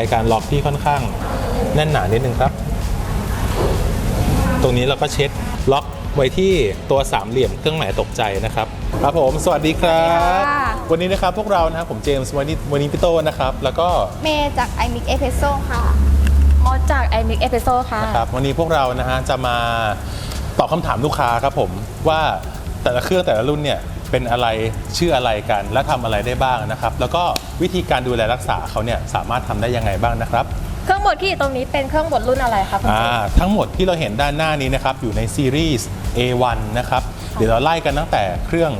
รายการล็อกที่ค่อนข้างแน่นหนานิดนึงครับ ตรงนี้เราก็เช็ดล็อกไว้ที่ตัวสามเหลี่ยมเครื่องหมายตกใจนะครับ ครับผม สวัสดีครับค่ะ วันนี้นะครับพวกเรานะครับผมเจมส์วันนี้วันนี้พี่โตนะครับ แล้วก็เมย์จาก i m i x e p r e s s o ค่ะมดจาก i m i x e p r e s s o ค่ะ นะครับวันนี้พวกเรานะฮะจะมาตอบคำถามลูกค้าครับผมว่าแต่ละเครื่องแต่ละรุ่นเนี่ย เป็นอะไรชื่ออะไรกัน และทำอะไรได้บ้างนะครับ แล้วก็วิธีการดูแลรักษาเขาเนี่ยสามารถทำได้ยังไงบ้างนะครับ เครื่องบดที่อยู่ตรงนี้เป็นเครื่องบดรุ่นอะไรคะคุณอ่าเจมส์ทั้งหมดที่เราเห็นด้านหน้านี้นะครับอยู่ในซีรีส์ A1 นะครับ เดี๋ยวเราไล่กันตั้งแต่เครื่อง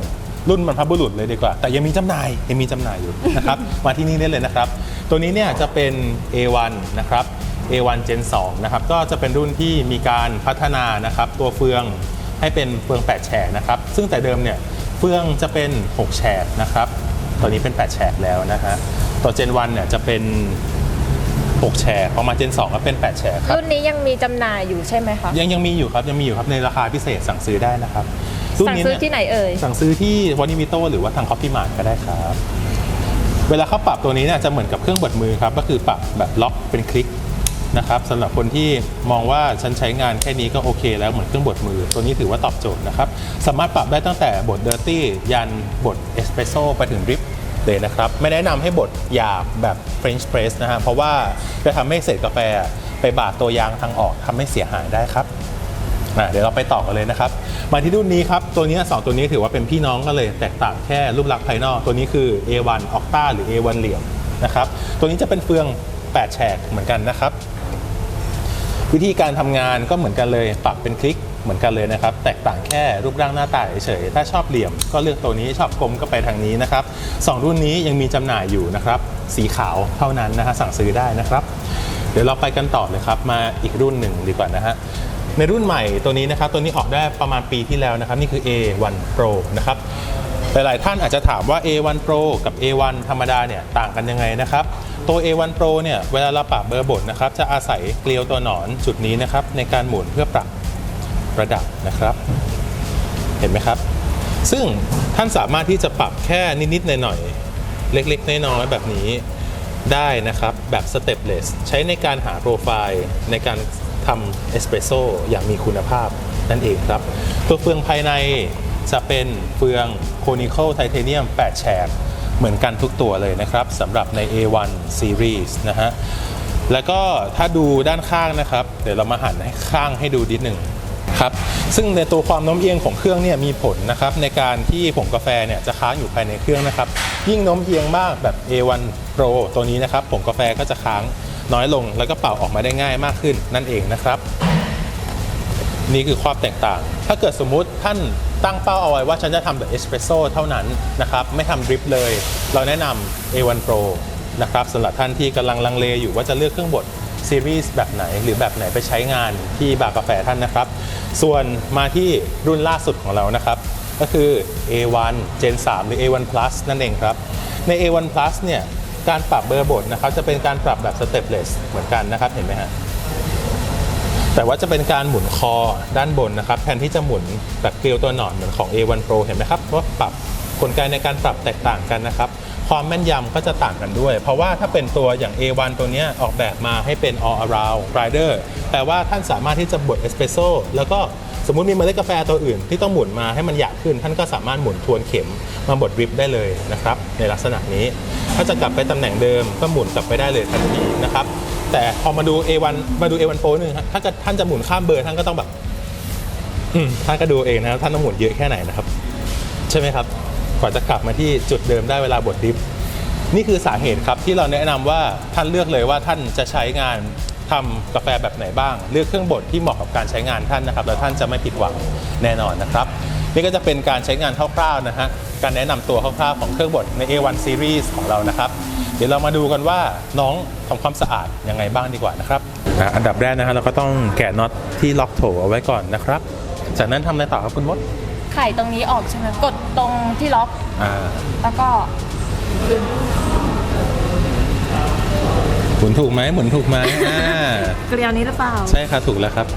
รุ่นบรรพบุรุษเลยดีกว่า แต่ยังมีจำหน่ายยังมีจำหน่ายอยู่นะครับ มาที่นี่ได้เลยนะครับ ตัวนี้เนี่ยจะเป็น A1 นะครับ A1 Gen 2นะครับก็จะเป็นรุ่นที่มีการพัฒนานะครับตัวเฟืองให้เป็นเฟือง8แฉกนะครับซึ่งแต่เดิมเนี่ยเฟืองจะเป็น 6 แฉกนะครับตอนนี้เป็น 8 แฉกแล้วนะฮะตัว Gen 1เนี่ยจะเป็น 6 แฉกพอมา Gen 2ก็เป็น 8 แฉกครับรุ่นนี้ยังมีจำหน่ายอยู่ใช่ไหมคะยังยังมีอยู่ครับยังมีอยู่ครับในราคาพิเศษสั่งซื้อได้นะครับรุ่นสั่งนี้ซื้อเนี่ยที่ไหนเอ่ยสั่งซื้อที่วอนิมิโตหรือว่าทางคอฟฟี่มาร์ทก็ได้ครับ เวลาเขาปรับตัวนี้เนี่ยจะเหมือนกับเครื่องบดมือครับก็คือปรับแบบล็อกเป็นคลิก นะครับสำหรับคนที่มองว่าฉันใช้งานแค่นี้ก็โอเคแล้วเหมือนเครื่องบดมือ ตัวนี้ถือว่าตอบโจทย์นะครับ สามารถปรับได้ตั้งแต่บดเดอร์ตี้ยันบดเอสเปรสโซ่ไปถึงดริปเลยนะครับ ไม่แนะนำให้บดหยาบแบบ French press นะฮะเพราะว่าจะทำให้เศษกาแฟไปบาดตัวยางทางออกทำให้เสียหายได้ครับอะเดี๋ยวเราไปต่อกันเลยนะครับ มาที่รุ่นนี้ครับ ตัวนี้ยสองตัวนี้ถือว่าเป็นพี่น้องกันเลย แตกต่างแค่รูปลักษณ์ภายนอก ตัวนี้คือ A1 Octa หรือ A1 เหลี่ยมนะครับ ตัวนี้จะเป็นเฟือง 8 แฉกเหมือนกันนะครับ วิธีการทำงานก็เหมือนกันเลยปรับเป็นคลิกเหมือนกันเลยนะครับ แตกต่างแค่รูปร่างหน้าตาเฉยๆถ้าชอบเหลี่ยมก็เลือกตัวนี้ชอบกลมก็ไปทางนี้นะครับสองรุ่นนี้ยังมีจำหน่ายอยู่นะครับ สีขาวเท่านั้นนะฮะสั่งซื้อได้นะครับ เดี๋ยวเราไปกันต่อเลยครับ มาอีกรุ่นหนึ่งดีกว่านะฮะในรุ่นใหม่ตัวนี้นะครับ ตัวนี้ออกได้ประมาณปีที่แล้วนะครับ นี่คือ A1 Pro นะครับหลายๆท่านอาจจะถามว่า A1 Pro กับ A1 ธรรมดาเนี่ยต่างกันยังไงนะครับ ตัว A1 Pro เนี่ยเวลาเราปรับเบอร์บทนะครับจะอาศัยเกลียวตัวหนอนจุดนี้นะครับในการหมุนเพื่อปรับระดับนะครับ เห็นไหมครับ ซึ่งท่านสามารถที่จะปรับแค่นิดๆหน่อยๆเล็กๆน้อยๆแบบนี้ได้นะครับแบบ Stepless ใช้ในการหาโปรไฟล์ในการทำเอสเปรสโซอย่างมีคุณภาพนั่นเองครับ ตัวเฟืองภายในจะเป็นเฟืองโคนิค a l ไทเทเนียม 8 แฉก เหมือนกันทุกตัวเลยนะครับสำหรับใน A1 Series นะฮะแล้วก็ถ้าดูด้านข้างนะครับ เดี๋ยวเรามาหันให้ข้างให้ดูนิดหนึ่งครับซึ่งในตัวความโน้มเอียงของเครื่องเนี่ยมีผลนะครับในการที่ผงกาแฟเนี่ยจะค้างอยู่ภายในเครื่องนะครับ ยิ่งโน้มเอียงมากแบบ A1 Pro ตัวนี้นะครับผงกาแฟก็จะค้างน้อยลง แล้วก็เป่าออกมาได้ง่ายมากขึ้นนั่นเองนะครับ นี่คือความแตกต่าง ถ้าเกิดสมมุติท่าน ตั้งเป้าเอาไว้ว่าฉันจะทำแบบเอสเปรสโซ่เท่านั้นนะครับไม่ทำดริปเลย เราแนะนำ A1 Pro นะครับสำหรับท่านที่กำลังลังเลอยู่ว่าจะเลือกเครื่องบดซีรีส์แบบไหนหรือแบบไหนไปใช้งานที่บาร์กาแฟท่านนะครับ ส่วนมาที่รุ่นล่าสุดของเรานะครับ ก็คือ A1 Gen 3 หรือ A1 Plus นั่นเองครับ ใน A1 Plus เนี่ยการปรับเบอร์บทนะครับจะเป็นการปรับแบบ Stepless เหมือนกันนะครับเห็นไหมฮะ แต่ว่าจะเป็นการหมุนคอด้านบนนะครับ แทนที่จะหมุนแบบเกลียวตัวหนอนเหมือนของ A1 Pro เห็นไหมครับว่าปรับกลไกในการปรับแตกต่างกันนะครับ ความแม่นยำก็จะต่างกันด้วย เพราะว่าถ้าเป็นตัวอย่าง A1 ตัวนี้ออกแบบมาให้เป็น all around rider แปลว่าท่านสามารถที่จะบดเอสเปรสโซ่แล้วก็สมมุติมีเมล็ดกาแฟตัวอื่นที่ต้องหมุนมาให้มันหยาบขึ้น ท่านก็สามารถหมุนทวนเข็มมาบดดริปได้เลยนะครับ ในลักษณะนี้ ถ้าจะกลับไปตำแหน่งเดิมก็หมุนกลับไปได้เลยทันทีนะครับ แต่พอมาดู A1 มาดู A1 Pro หนึ่งฮะถ้าเกิดท่านจะหมุนข้ามเบอร์ท่านก็ต้องแบบท่านก็ดูเองนะครับท่านต้องหมุนเยอะแค่ไหนนะครับ ใช่ไหมครับกว่าจะกลับมาที่จุดเดิมได้เวลาบดดริฟต์นี่คือสาเหตุครับที่เราแนะนำว่าท่านเลือกเลยว่าท่านจะใช้งานทำกาแฟแบบไหนบ้าง เลือกเครื่องบดที่เหมาะกับการใช้งานท่านนะครับ แล้วท่านจะไม่ผิดหวังแน่นอนนะครับ นี่ก็จะเป็นการใช้งานคร่าวๆนะฮะการแนะนำตัวคร่าวๆของเครื่องบดใน A1 Series ของเรานะครับ เดี๋ยวเรามาดูกันว่าน้องทำความสะอาดยังไงบ้างดีกว่านะครับอะอันดับแรกนะฮะเราก็ต้องแกะน็อตที่ล็อกโถเอาไว้ก่อนนะครับ จากนั้นทำอะไรต่อครับคุณมดไข่ตรงนี้ออกใช่ไหมกดตรงที่ล็อกอ่าแล้วก็หมุนถูกไหมหมุนถูกไหมอ่า เกลียวนี้หรือเปล่า ใช่ครับถูกแล้วครับ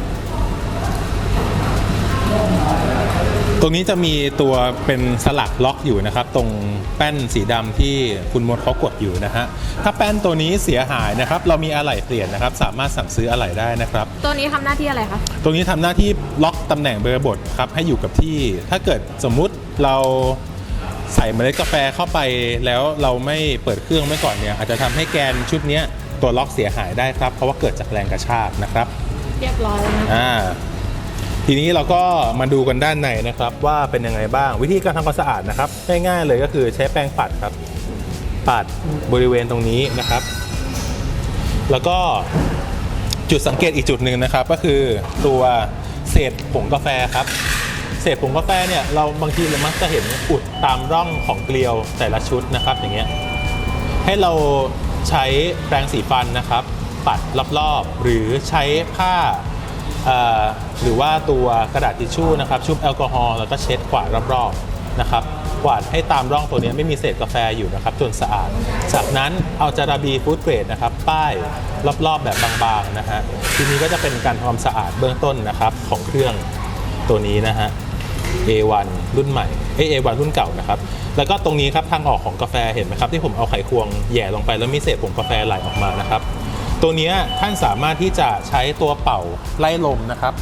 ตรงนี้จะมีตัวเป็นสลักล็อกอยู่นะครับ ตรงแป้นสีดำที่คุณมดเขากดอยู่นะฮะถ้าแป้นตัวนี้เสียหายนะครับ เรามีอะไหล่เปลี่ยนนะครับ สามารถสั่งซื้ออะไหล่ได้นะครับ ตัวนี้ทำหน้าที่อะไรคะตรงนี้ทำหน้าที่ล็อกตำแหน่งเบอร์บทครับให้อยู่กับที่ ถ้าเกิดสมมุติเราใส่เมล็ดกาแฟเข้าไปแล้วเราไม่เปิดเครื่องไว้ก่อนเนี่ยอาจจะทำให้แกนชุดเนี้ยตัวล็อกเสียหายได้ครับ เพราะว่าเกิดจากแรงกระชากนะครับ เรียบร้อยแล้วนะอ่า ทีนี้เราก็มาดูกันด้านในนะครับว่าเป็นยังไงบ้าง วิธีการทำความสะอาดนะครับง่ายๆเลยก็คือใช้แปรงปัดครับ ปัดบริเวณตรงนี้นะครับ แล้วก็จุดสังเกตอีกจุดหนึ่งนะครับ ก็คือตัวเศษผงกาแฟครับ เศษผงกาแฟเนี่ยเราบางทีเรามักจะเห็นอุดตามร่องของเกลียวแต่ละชุดนะครับ อย่างเงี้ยให้เราใช้แปรงสีฟันนะครับ ปัดรอบๆ หรือใช้ผ้า หรือว่าตัวกระดาษทิชชู่นะครับชุบแอลกอฮอล์แล้วก็เช็ดกวาดรอบๆนะครับกวาดให้ตามร่องตัวนี้ไม่มีเศษกาแฟอยู่นะครับจนสะอาด จากนั้นเอาจาราบีฟู้ดเกรดนะครับป้ายรอบๆแบบบางๆนะฮะทีนี้ก็จะเป็นการทำความสะอาดเบื้องต้นนะครับของเครื่องตัวนี้นะฮะ A1 รุ่นใหม่เอ้ย A1 รุ่นเก่านะครับแล้วก็ตรงนี้ครับทางออกของกาแฟเห็นไหมครับที่ผมเอาไขควงแย่ลงไปแล้วมีเศษผงกาแฟไหลออกมานะครับ ตัวนี้ท่านสามารถที่จะใช้ตัวเป่าไล่ลมนะครับ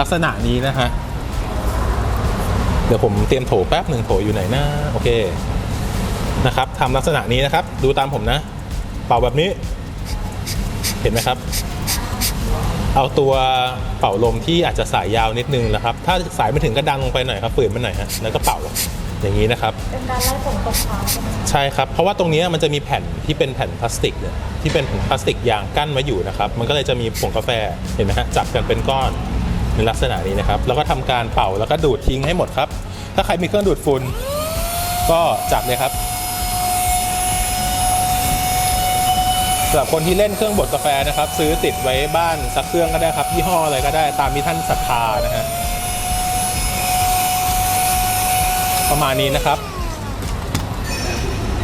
ลักษณะนี้นะฮะเดี๋ยวผมเตรียมโถแป๊บหนึ่งโถอยู่ไหนนะโอเคนะครับทำลักษณะนี้นะครับ ดูตามผมนะ เป่าแบบนี้ เห็นไหมครับ เอาตัวเป่าลมที่อาจจะสายยาวนิดนึงนะครับ ถ้าสายไม่ถึงก็ดังลงไปหน่อยครับฝืนมันหน่อยฮะแล้วก็เป่า อย่างนี้นะครับ เป็นการไล่ผงตกค้างใช่ไหมใช่ครับ เพราะว่าตรงนี้มันจะมีแผ่นที่เป็นแผ่นพลาสติกเนี่ยที่เป็นแผ่นพลาสติกยางกั้นไว้อยู่นะครับ มันก็เลยจะมีผงกาแฟเห็นไหมฮะจับกันเป็นก้อนในลักษณะนี้นะครับ แล้วก็ทำการเป่าแล้วก็ดูดทิ้งให้หมดครับ ถ้าใครมีเครื่องดูดฝุ่นก็จับเลยครับสำหรับคนที่เล่นเครื่องบดกาแฟนะครับ ซื้อติดไว้บ้านสักเครื่องก็ได้ครับยี่ห้ออะไรก็ได้ตามที่ท่านศรัทธานะฮะ ประมาณนี้นะครับ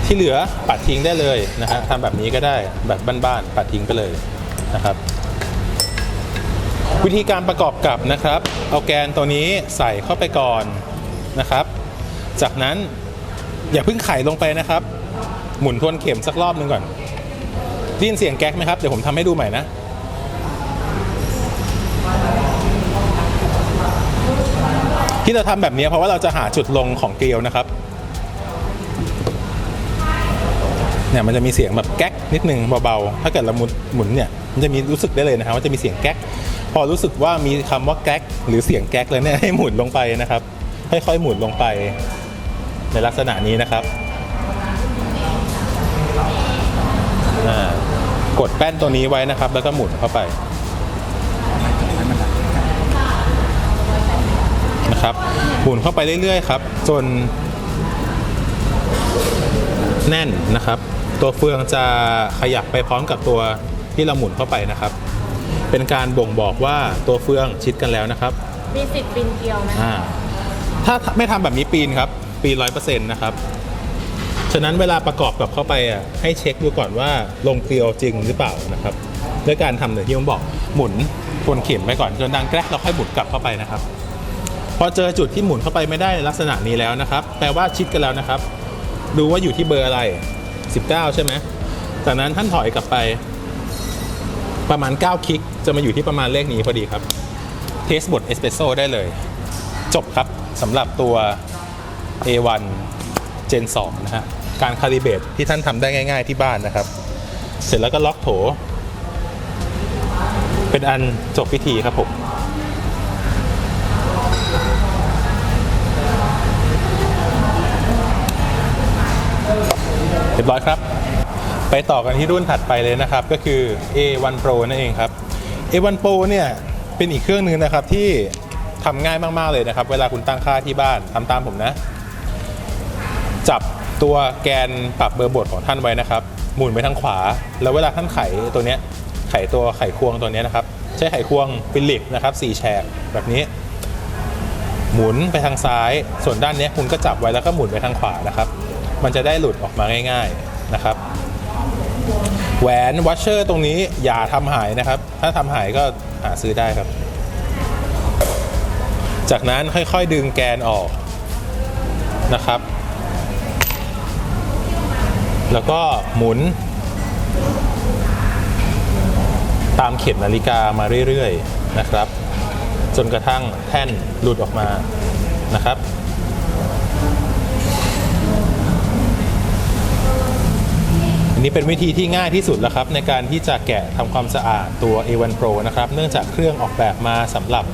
ที่เหลือปัดทิ้งได้เลยนะฮะทำแบบนี้ก็ได้แบบบ้านๆปัดทิ้งไปเลยนะครับ วิธีการประกอบกับนะครับ เอาแกนตัวนี้ใส่เข้าไปก่อนนะครับ จากนั้นอย่าเพิ่งไขลงไปนะครับ หมุนทวนเข็มสักรอบหนึ่งก่อนได้ยินเสียงแก๊กไหมครับ เดี๋ยวผมทำให้ดูใหม่นะ ที่เราทำแบบนี้เพราะว่าเราจะหาจุดลงของเกลียวนะครับเนี่ยมันจะมีเสียงแบบแก๊กนิดนึงเบาๆ ถ้าเกิดเราหมุนหมุนเนี่ยมันจะมีรู้สึกได้เลยนะครับว่าจะมีเสียงแก๊ก พอรู้สึกว่ามีคำว่าแก๊กหรือเสียงแก๊กเลยเนี่ยให้หมุนลงไปนะครับ ค่อยๆหมุนลงไป ในลักษณะนี้นะครับอ่ากดแป้นตัวนี้ไว้นะครับ แล้วก็หมุนเข้าไป ครับหมุนเข้าไปเรื่อยๆครับจนแน่นนะครับ ตัวเฟืองจะขยับไปพร้อมกับตัวที่เราหมุนเข้าไปนะครับ เป็นการบ่งบอกว่าตัวเฟืองชิดกันแล้วนะครับ มีสิทธิ์บินเกลียวไหมอ่าถ้าไม่ทำแบบนี้ปีนครับ ปีนร้อยเปอร์เซ็นต์นะครับ ฉะนั้นเวลาประกอบกับเข้าไปอะให้เช็คดูก่อนว่าลงเกลียวจริงหรือเปล่านะครับด้วยการทำอย่างที่ผมบอกหมุนทวนเข็มไปก่อนจนดังแกรกเราค่อยหมุนกลับเข้าไปนะครับพ อเจอจุดที่หมุนเข้าไปไม่ได้ในลักษณะนี้แล้วนะครับ แปลว่าชิดกันแล้วนะครับ ดูว่าอยู่ที่เบอร์อะไร 19 ใช่ไหมจากนั้นท่านถอยกลับไป ประมาณ 9 คลิก จะมาอยู่ที่ประมาณเลขนี้พอดีครับ เทสบทเอสเปรสโซ่ได้เลย จบครับสำหรับตัว A1 Gen 2 นะฮะ การคาลิเบตที่ท่านทำได้ง่าย ๆที่บ้านนะครับ เสร็จแล้วก็ล็อกโถ เป็นอันจบพิธีครับผม รียบร้อยครับ ไปต่อกันที่รุ่นถัดไปเลยนะครับ ก็คือ A1 Pro นั่นเองครับ A1 Pro เนี่ยเป็นอีกเครื่องหนึ่งนะครับที่ทำง่ายมาก ๆ เลยนะครับ เวลาคุณตั้งค่าที่บ้านทำตามผมนะ จับตัวแกนปรับเบอร์บทของท่านไว้นะครับ หมุนไปทางขวา แล้วเวลาท่านไขตัวเนี้ยไขตัวไขควงตัวเนี้ยนะครับ ใช้ไขควงฟิลิปนะครับ4แฉกแบบนี้ หมุนไปทางซ้าย ส่วนด้านเนี้ยคุณก็จับไว้แล้วก็หมุนไปทางขวานะครับ มันจะได้หลุดออกมาง่าย ๆนะครับ แหวนวัชเชอร์ตรงนี้อย่าทำหายนะครับ ถ้าทำหายก็หาซื้อได้ครับ จากนั้นค่อยๆดึงแกนออกนะครับ แล้วก็หมุน ตามเข็มนาฬิกามาเรื่อยๆนะครับ จนกระทั่งแท่นหลุดออกมานะครับ นี้เป็นวิธีที่ง่ายที่สุดแล้วครับในการที่จะแกะทำความสะอาดตัว A1 Pro นะครับ เนื่องจากเครื่องออกแบบมาสำหรับ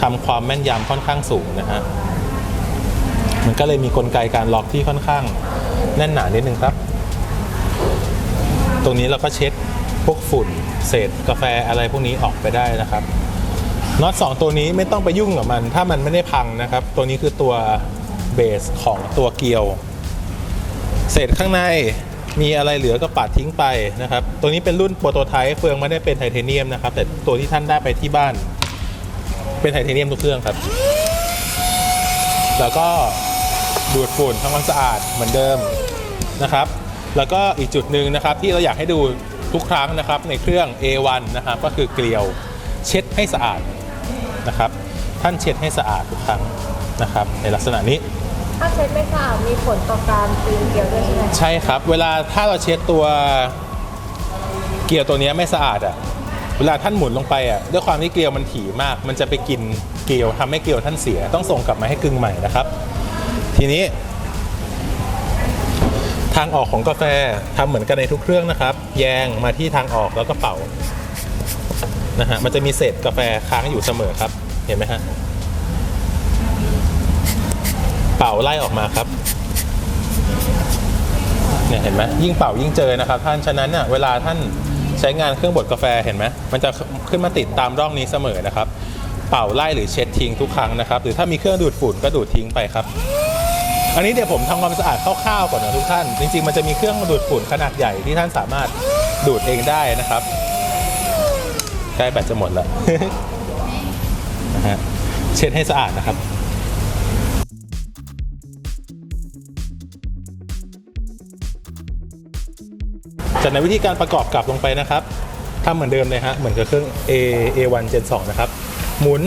ทำความแม่นยำค่อนข้างสูงนะฮะ มันก็เลยมีกลไกการล็อกที่ค่อนข้างแน่นหนานิดนึงครับ ตรงนี้เราก็เช็ดพวกฝุ่น เศษกาแฟอะไรพวกนี้ออกไปได้นะครับน็อตสองตัวนี้ไม่ต้องไปยุ่งกับมัน ถ้ามันไม่ได้พังนะครับ ตัวนี้คือตัวเบสของตัวเกลียว เศษข้างใน มีอะไรเหลือก็ปัดทิ้งไปนะครับ ตัวนี้เป็นรุ่นโปรโตไทป์เฟืองไม่ได้เป็นไทเทเนียมนะครับ แต่ตัวที่ท่านได้ไปที่บ้าน เป็นไทเทเนียมทุกเครื่องครับ แล้วก็ดูดฝุ่นทำความสะอาดเหมือนเดิมนะครับ แล้วก็อีกจุดหนึ่งนะครับ ที่เราอยากให้ดูทุกครั้งนะครับ ในเครื่อง A1 นะครับ ก็คือเกลียวเช็ดให้สะอาดนะครับ ท่านเช็ดให้สะอาดทุกครั้งนะครับ ในลักษณะนี้ ถ้าเช็ดไม่สะอาดมีผลต่อการปีนเกลียวด้วยใช่ไหมใช่ครับ เวลาถ้าเราเช็ดตัวเกลียวตัวเนี้ยไม่สะอาดอะ่ะ เวลาท่านหมุนลงไปอะ่ะด้วยความที่เกลียวมันถี่มาก มันจะไปกินเกลียวทำให้เกลียวท่านเสีย ต้องส่งกลับมาให้กึ่งใหม่นะครับ ทีนี้ ทางออกของกาแฟทำเหมือนกันในทุกเครื่องนะครับ แยงมาที่ทางออกแล้วก็เป่านะฮะมันจะมีเศษกาแฟค้างอยู่เสมอครับ เห็นไหมฮะ เป่าไล่ออกมาครับเนี่ยเห็นไหมยิ่งเป่ายิ่งเจอนะครับท่านฉะนั้นน่ะเวลาท่านใช้งานเครื่องบดกาแฟเห็นไหมมันจะขึ้นมาติดตามร่องนี้เสมอนะครับ เป่าไล่หรือเช็ดทิ้งทุกครั้งนะครับ หรือถ้ามีเครื่องดูดฝุ่นก็ดูดทิ้งไปครับ อันนี้เดี๋ยวผมทำความสะอาดคร่าวๆก่อนนะทุกท่าน จริง ๆ มันจะมีเครื่องดูดฝุ่นขนาดใหญ่ที่ท่านสามารถดูดเองได้นะครับใกล้แบตจะหมดแล้วนะฮะเช็ดให้สะอาดนะครับ จากในวิธีการประกอบกลับลงไปนะครับทำเหมือนเดิมเลยฮะเหมือนกับเครื่อง A A1 Gen 2นะครับ หมุน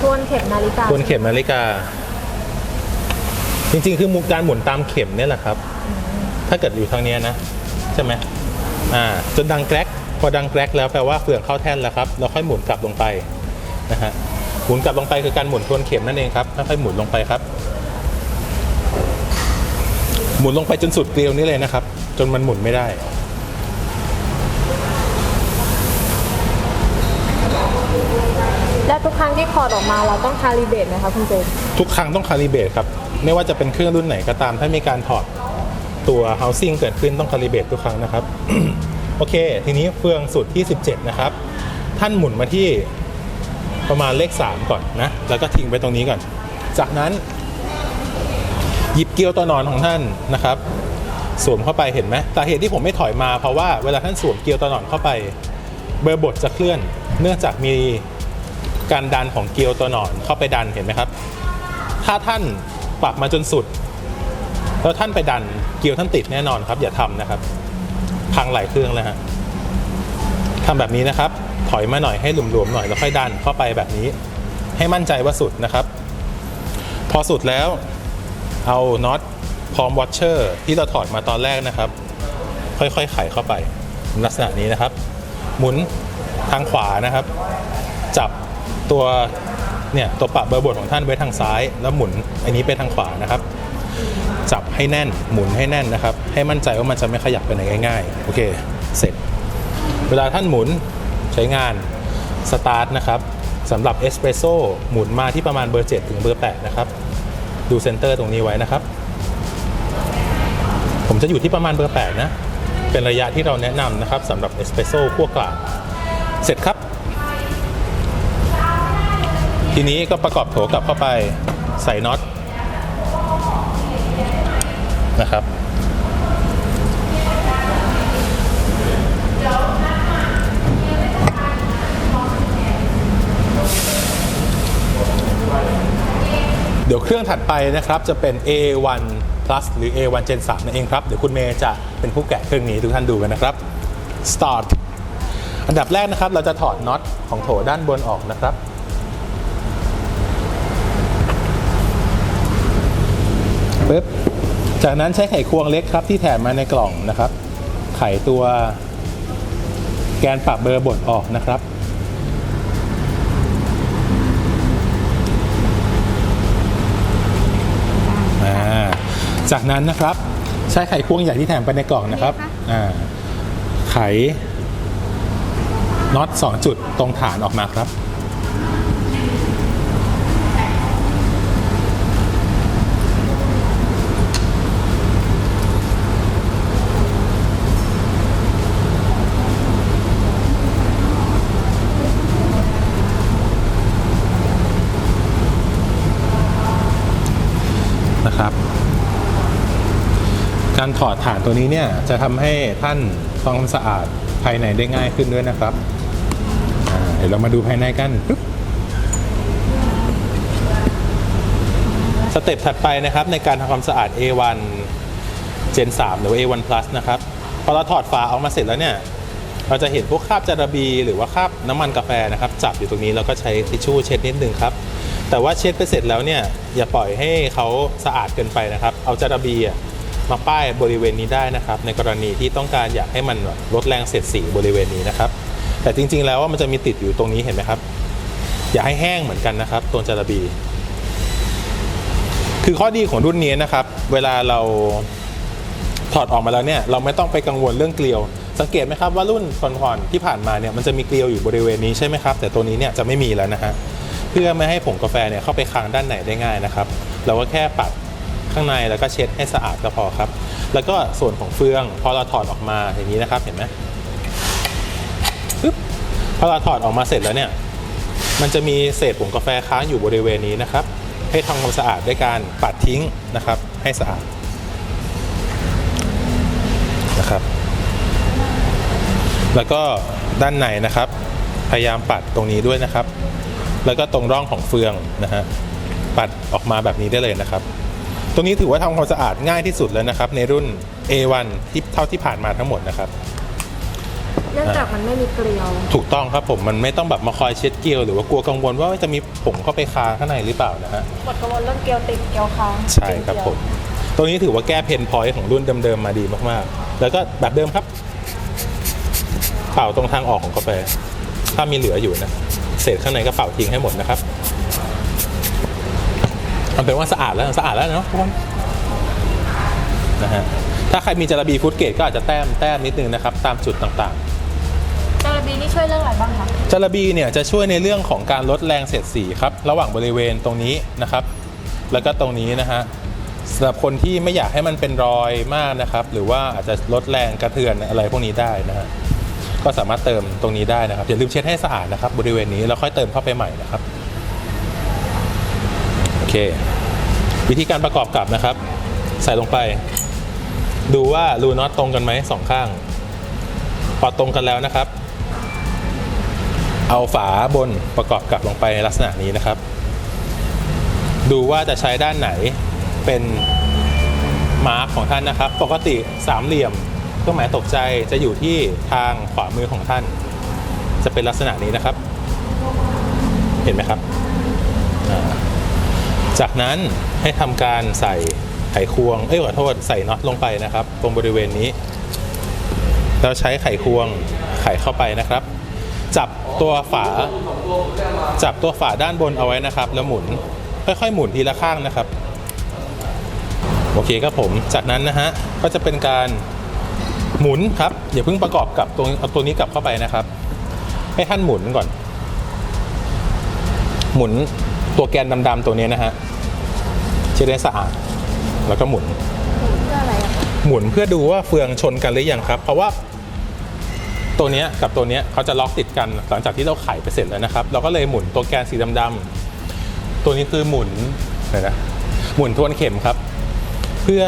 ทวนเข็มนาฬิกาทวนเข็มนาฬิกา จริงๆ คือการหมุนตามเข็มเนี่ยแหละครับ ถ้าเกิดอยู่ทางเนี้ยนะ ใช่ไหมอ่าจนดังแกรกพอดังแกรกแล้วแปลว่าเฟืองเข้าแท่นแล้วครับเราค่อยหมุนกลับลงไปนะฮะหมุนกลับลงไปคือการหมุนทวนเข็มนั่นเองครับค่อยๆหมุนลงไปครับ หมุนลงไปจนสุดเกลียวนี้เลยนะครับ จนมันหมุนไม่ได้ และทุกครั้งที่คอร์ดออกมาเราต้องคาลิเบรตไหมคะคุณเจนทุกครั้งต้องคาลิเบรตครับ ไม่ว่าจะเป็นเครื่องรุ่นไหนก็ตาม ถ้ามีการถอดตัว housing เกิดขึ้นต้องคาลิเบรตทุกครั้งนะครับ โอเค ทีนี้เฟืองสุดที่ 17 นะครับ ท่านหมุนมาที่ประมาณเลข 3 ก่อนนะ แล้วก็ทิ้งไว้ตรงนี้ก่อน จากนั้น หยิบเกลียวตัวนอนของท่านนะครับ สวมเข้าไปเห็นไหมสาเหตุที่ผมไม่ถอยมาเพราะว่าเวลาท่านสวมเกลียวตัวหนอนเข้าไป เบอร์บทจะเคลื่อน เนื่องจากมีการดันของเกลียวตัวหนอนเข้าไปดันเห็นไหมครับ ถ้าท่านปรับมาจนสุด แล้วท่านไปดันเกลียวท่านติดแน่นอนครับ อย่าทำนะครับ พังหลายเครื่องแล้วฮะทำแบบนี้นะครับ ถอยมาหน่อยให้หลวมๆหน่อยแล้วค่อยดันเข้าไปแบบนี้ ให้มั่นใจว่าสุดนะครับ พอสุดแล้วเอาน็อต พร้อมวอชเชอร์ที่เราถอดมาตอนแรกนะครับ ค่อยๆไขเข้าไป ลักษณะนี้นะครับ หมุนทางขวานะครับ จับตัวเนี่ยตัวปรับเบอร์บทของท่านไว้ทางซ้าย แล้วหมุนอันนี้ไปทางขวานะครับ จับให้แน่นหมุนให้แน่นนะครับ ให้มั่นใจว่ามันจะไม่ขยับไปไหนง่ายๆโอเคเสร็จ เวลาท่านหมุนใช้งานสตาร์ทนะครับสำหรับเอสเปรสโซ่หมุนมาที่ประมาณเบอร์ 7 ถึงเบอร์ 8 นะครับ ดูเซนเตอร์ตรงนี้ไว้นะครับ จะอยู่ที่ประมาณเบอร์ 8 นะ เป็นระยะที่เราแนะนำนะครับสำหรับเอสเปรสโซ่คั่วกลางเสร็จครับ ทีนี้ก็ประกอบโถกลับเข้าไปใส่น็อตนะครับเดี๋ยวเครื่องถัดไปนะครับจะเป็น A1 Plus หรือ A1 Gen 3นั่นเองครับ เดี๋ยวคุณเมย์จะเป็นผู้แกะเครื่องนี้ทุกท่านดูกันนะครับ start อันดับแรกนะครับ เราจะถอดน็อตของโถด้านบนออกนะครับ ปึ๊บ จากนั้นใช้ไขควงเล็กครับที่แถมมาในกล่องนะครับ ไขตัวแกนปรับเบอร์บดออกนะครับ จากนั้นนะครับใช้ไขควงใหญ่ที่แถมไปในกล่องนะครับอ่าไขน็อต2จุดตรงฐานออกมาครับ การถอดฐานตัวนี้เนี่ยจะทำให้ท่านทำความสะอาดภายในได้ง่ายขึ้นด้วยนะครับเดี๋ยวเรามาดูภายในกันสเต็ปถัดไปนะครับในการทำความสะอาด A1 Gen 3 หรือ A1 Plus นะครับพอเราถอดฝาออกมาเสร็จแล้วเนี่ยเราจะเห็นพวกคราบจาระบีหรือว่าคราบน้ำมันกาแฟนะครับ จับอยู่ตรงนี้แล้วก็ใช้ทิชชู่เช็ดนิดนึงครับ แต่ว่าเช็ดไปเสร็จแล้วเนี่ยอย่าปล่อยให้เขาสะอาดเกินไปนะครับ เอาจาระบีอะ มาป้ายบริเวณนี้ได้นะครับ ในกรณีที่ต้องการอยากให้มันลดแรงเสียดสีบริเวณนี้นะครับ แต่จริงๆ แล้วว่ามันจะมีติดอยู่ตรงนี้เห็นไหมครับ อย่าให้แห้งเหมือนกันนะครับตัวจาระบี คือข้อดีของรุ่นนี้นะครับ เวลาเราถอดออกมาแล้วเนี่ยเราไม่ต้องไปกังวลเรื่องเกลียว สังเกตไหมครับว่ารุ่นก่อนๆที่ผ่านมาเนี่ยมันจะมีเกลียวอยู่บริเวณนี้ใช่ไหมครับ แต่ตัวนี้เนี่ยจะไม่มีแล้วนะฮะเพื่อไม่ให้ผงกาแฟเนี่ยเข้าไปค้างด้านไหนได้ง่ายนะครับ เราก็แค่ปัด ข้างในแล้วก็เช็ดให้สะอาดก็พอครับ แล้วก็ส่วนของเฟือง พอเราถอดออกมาอย่างนี้นะครับเห็นไหมปึ๊บพอเราถอดออกมาเสร็จแล้วเนี่ยมันจะมีเศษผงกาแฟค้างอยู่บริเวณนี้นะครับ ให้ทำความสะอาดด้วยการปัดทิ้งนะครับ ให้สะอาดนะครับ แล้วก็ด้านในนะครับ พยายามปัดตรงนี้ด้วยนะครับ แล้วก็ตรงร่องของเฟืองนะฮะปัดออกมาแบบนี้ได้เลยนะครับ ตรงนี้ถือว่าทำความสะอาดง่ายที่สุดแล้วนะครับ ในรุ่น A1 ที่เท่าที่ผ่านมาทั้งหมดนะครับเนื่องจากมันไม่มีเกลียว ถูกต้องครับผมมันไม่ต้องแบบมาคอยเช็ดเกลียว หรือว่ากลัวกังวลว่าจะมีผงเข้าไปคาข้างในหรือเปล่านะฮะหมดกังวลเรื่องเกลียวติดเกลียวค้างใช่ครับผมตรงนี้ถือว่าแก้เพนพอยต์ของรุ่นเดิมๆมาดีมากๆ แล้วก็แบบเดิมครับเป่าตรงทางออกของกาแฟถ้ามีเหลืออยู่นะเศษข้างในก็เป่าทิ้งให้หมดนะครับ มันเป็นว่าสะอาดแล้วสะอาดแล้วเนาะทุกคนนะฮะถ้าใครมีจาระบีฟุตเกตก็อาจจะแต้มแต้มนิดนึงนะครับ ตามจุดต่างๆจาระบีนี่ช่วยเรื่องอะไรบ้างคะจาระบีเนี่ยจะช่วยในเรื่องของการลดแรงเสียดสีครับ ระหว่างบริเวณตรงนี้นะครับ แล้วก็ตรงนี้นะฮะสำหรับคนที่ไม่อยากให้มันเป็นรอยมากนะครับ หรือว่าอาจจะลดแรงกระเทือนอะไรพวกนี้ได้นะฮะก็สามารถเติมตรงนี้ได้นะครับอย่าลืมเช็ดให้สะอาดนะครับ บริเวณนี้แล้วค่อยเติมเข้าไปใหม่นะครับโอ เค วิธีการประกอบกลับนะครับ ใส่ลงไป ดูว่ารูน็อตตรงกันไหมสองข้าง พอตรงกันแล้วนะครับ เอาฝาบนประกอบกลับลงไปในลักษณะนี้นะครับ ดูว่าจะใช้ด้านไหนเป็นมาร์กของท่านนะครับ ปกติสามเหลี่ยมเครื่องหมายตกใจจะอยู่ที่ทางขวามือของท่าน จะเป็นลักษณะนี้นะครับ เห็นไหมครับ จากนั้นให้ทำการใส่ไขควง เอ้ยขอโทษใส่น็อตลงไปนะครับ ตรงบริเวณนี้เราใช้ไขควงไขเข้าไปนะครับ จับตัวฝา จับตัวฝาด้านบนเอาไว้นะครับ แล้วหมุนค่อยๆหมุนทีละข้างนะครับ โอเคครับผมจากนั้นนะฮะก็จะเป็นการหมุนครับอย่าเพิ่งประกอบกับตัวเอาตัวนี้กลับเข้าไปนะครับ ให้ท่านหมุนก่อน หมุน ตัวแกนดำๆตัวนี้นะฮะจะได้สะอาดแล้วก็หมุนเพื่ออะไรหมุนเพื่อดูว่าเฟืองชนกันหรือยังครับ เพราะว่าตัวเนี้ยกับตัวเนี้ยเขาจะล็อกติดกันหลังจากที่เราไขไปเสร็จแล้วนะครับ เราก็เลยหมุนตัวแกนสีดำๆตัวนี้คือหมุนไหนนะหมุนทวนเข็มครับ เพื่อ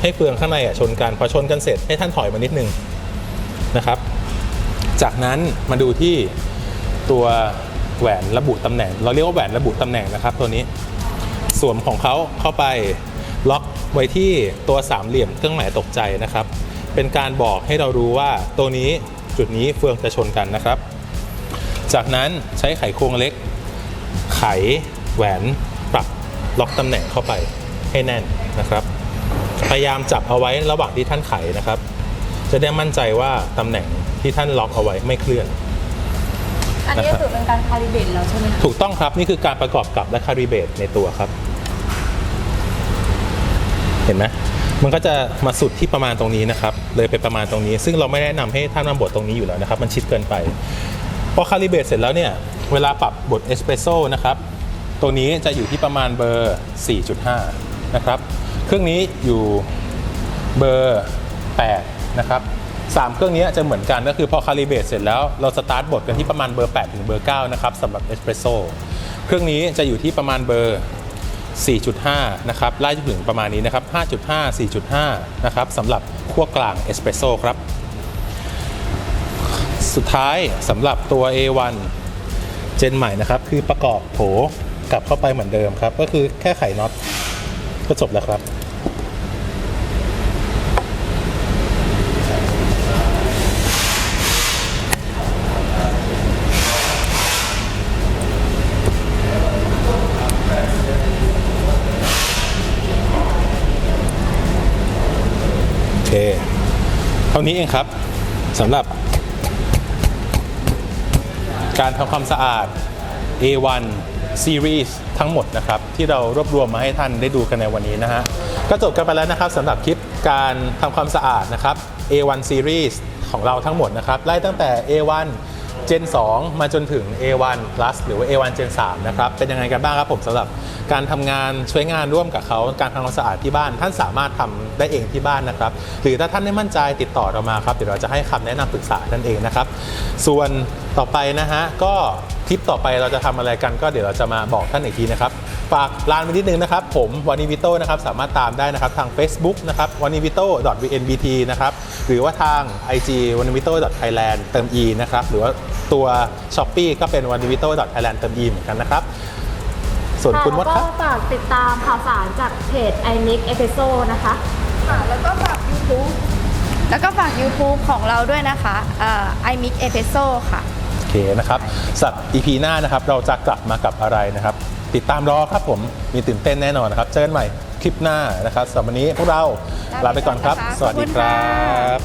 ให้เฟืองข้างในอะชนกันพอชนกันเสร็จให้ท่านถอยมานิดนึงนะครับ จากนั้นมาดูที่ตัว แหวนระบุตำแหน่ง เราเรียกว่าแหวนระบุตำแหน่งนะครับ ตัวนี้สวมของเขาเข้าไปล็อกไว้ที่ตัวสามเหลี่ยมเครื่องหมายตกใจนะครับ เป็นการบอกให้เรารู้ว่าตัวนี้จุดนี้เฟืองจะชนกันนะครับ จากนั้นใช้ไขควงเล็ก ไขแหวนปรับล็อกตำแหน่งเข้าไปให้แน่นนะครับ พยายามจับเอาไว้ระหว่างที่ท่านไขนะครับ จะได้มั่นใจว่าตำแหน่งที่ท่านล็อกเอาไว้ไม่เคลื่อน อันนี้ก็ถือเป็นการคาลิเบตแล้วใช่ไหมคะถูกต้องครับนี่คือการประกอบกับและคาริเบตในตัวครับ เห็นไหมมันก็จะมาสุดที่ประมาณตรงนี้นะครับ เลยไปประมาณตรงนี้ ซึ่งเราไม่แนะนำให้ท่านมาบดตรงนี้อยู่แล้วนะครับ มันชิดเกินไป พอคาลิเบตเสร็จแล้วเนี่ย เวลาปรับบดเอสเปรสโซ่นะครับ ตัวนี้จะอยู่ที่ประมาณเบอร์ 4.5 นะครับ เครื่องนี้อยู่เบอร์ 8 นะครับ สามเครื่องนี้จะเหมือนกันก็คือพอคาลิเบตเสร็จแล้วเราสตาร์ทบดกันที่ประมาณเบอร์ 8 ถึงเบอร์ 9 นะครับสำหรับเอสเปรสโซ่เครื่องนี้จะอยู่ที่ประมาณเบอร์ 4.5 นะครับไล่จนถึงประมาณนี้นะครับ 5.5 4.5 นะครับสำหรับขั้วกลางเอสเปรสโซ่ครับ สุดท้ายสำหรับตัว A1 เจนใหม่นะครับ คือประกอบโถกลับเข้าไปเหมือนเดิมครับ ก็คือแค่ไขน็อตก็จบแล้วครับานี้เองครับสำหรับ การทำความสะอาด A1 Series ทั้งหมดนะครับที่เรารวบรวมมาให้ท่านได้ดูกันในวันนี้นะฮะก็จบกันไปแล้วนะครับสำหรับคลิปการทำความสะอาดนะครับ A1 Series ของเราทั้งหมดนะครับไล่ตั้งแต่ A1 Gen 2 มาจนถึง A1 Plus หรือว่า A1 Gen 3นะครับเป็นยังไงกันบ้างครับผมสำหรับ การทำงานช่วยงานร่วมกับเขาการทำความสะอาดที่บ้าน ท่านสามารถทำได้เองที่บ้านนะครับ หรือถ้าท่านไม่มั่นใจติดต่อเรามาครับเดี๋ยวเราจะให้คำแนะนำปรึกษาท่านเองนะครับ ส่วนต่อไปนะฮะก็คลิปต่อไปเราจะทำอะไรกันก็เดี๋ยวเราจะมาบอกท่านอีกทีนะครับฝากร้านไว้นิดนึงนะครับ ผมวานิวิโตนะครับสามารถตามได้นะครับทาง Facebook นะครับวานิวิโต vnbt นะครับหรือว่าทาง IG วานิวิโต thailand เติม e นะครับหรือว่าตัว s h o p e e ก็เป็นวานิวิโต thailand เติม e เหมือนกันนะครับ ส่วนคุณมดครับแล้วก็ฝากติดตามข่าวสารจากเพจ i m i x e p i s o นะคะ ค่ะ แล้วก็ฝาก YouTube แล้วก็ฝาก YouTube ของเราด้วยนะคะเอ่อ iMix e p e s o ค่ะ โอเคนะครับสำหรับ EP หน้านะครับ เราจะกลับมากับอะไรนะครับ ติดตามรอครับผมมีตื่นเต้นแน่นอนนะครับ เจอกันใหม่คลิปหน้านะครับสำหรับวันนี้พวกเราลาไปก่อนครับ สวัสดีครับ